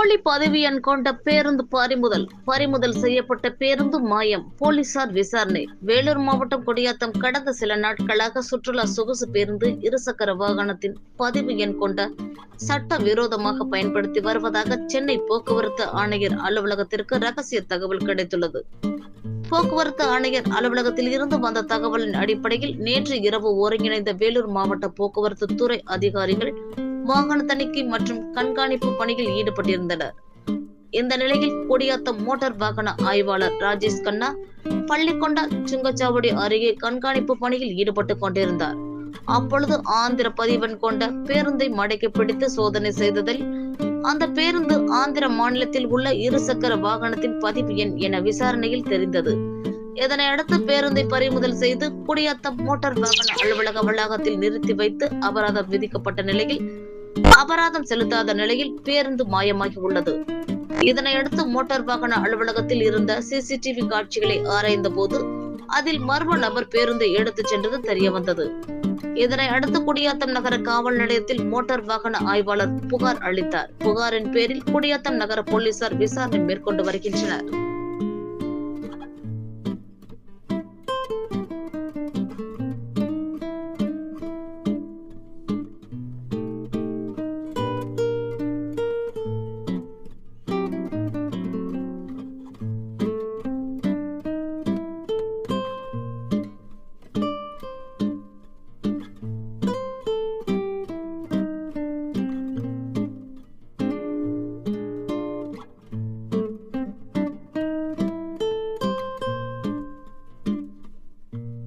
போலி பதிவு எண் கொண்ட பேருந்து பறிமுதல். பறிமுதல் செய்யப்பட்ட பேருந்து மாயம். போலீசார் விசாரணை. வேலூர் மாவட்டம் கொடியாத்தம் கடந்த சில நாட்களாக சுற்றுலா சொகுசு பேருந்து இருசக்கர வாகனத்தின் பதிவு எண் கொண்ட சட்ட விரோதமாக பயன்படுத்தி வருவதாக சென்னை போக்குவரத்து ஆணையர் அலுவலகத்திற்கு ரகசிய தகவல் கிடைத்துள்ளது. போக்குவரத்து ஆணையர் அலுவலகத்தில் இருந்து வந்த தகவலின் அடிப்படையில் நேற்று இரவு ஒருங்கிணைந்த வேலூர் மாவட்ட போக்குவரத்து துறை அதிகாரிகள் வாகன தணிக்கை மற்றும் கண்காணிப்பு பணியில் ஈடுபட்டிருந்தனர். இந்த நிலையில் கொடியாத்தம் மோட்டார் வாகன ஆய்வாளர் ராஜேஷ் கண்ணா பள்ளிக்கொண்டா சுங்கச்சாவடி அருகே கண்காணிப்பு பணியில் ஈடுபட்டுக் கொண்டிருந்தார். அப்பொழுது ஆந்திர பதிவன் கொண்ட பேருந்தை மடக்கி பிடித்து சோதனை செய்ததில் அந்த பேருந்து ஆந்திர மாநிலத்தில் உள்ள இருசக்கர வாகனத்தின் பதிவு எண் என விசாரணையில் தெரிந்தது. இதனை அடுத்து பேருந்தை பறிமுதல் செய்து குடியாத்தம் மோட்டார் வாகன அலுவலக வளாகத்தில் நிறுத்தி வைத்து அபராதம் விதிக்கப்பட்ட நிலையில் அபராதம் செலுத்தாத நிலையில் பேருந்து மாயமாகி உள்ளது. இதனையடுத்து மோட்டார் வாகன அலுவலகத்தில் இருந்த சிசிடிவி காட்சிகளை ஆராய்ந்த போது அதில் மர்ம நபர் பேருந்தை எடுத்துச் சென்றது தெரிய வந்தது இதனை அடுத்து குடியாத்தம் நகர காவல் நிலையத்தில் மோட்டார் வாகன ஆய்வாளர் புகார் அளித்தார். புகாரின் பேரில் குடியாத்தம் நகர போலீசார் விசாரணை மேற்கொண்டு வருகின்றனர்.